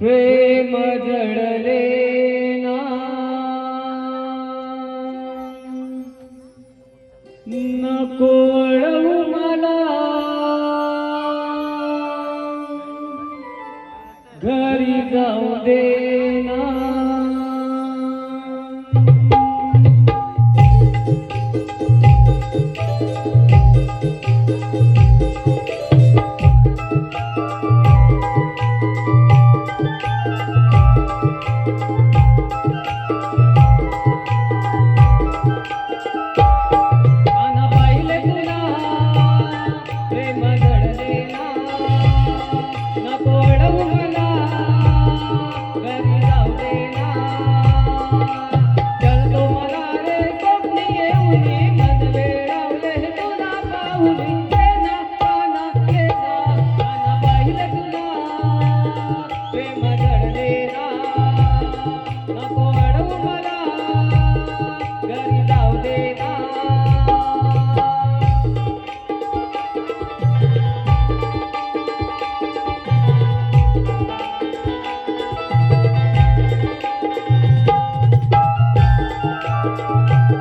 प्रेम जडले ना. नको मला. घरी जाऊ दे. Thank you. Música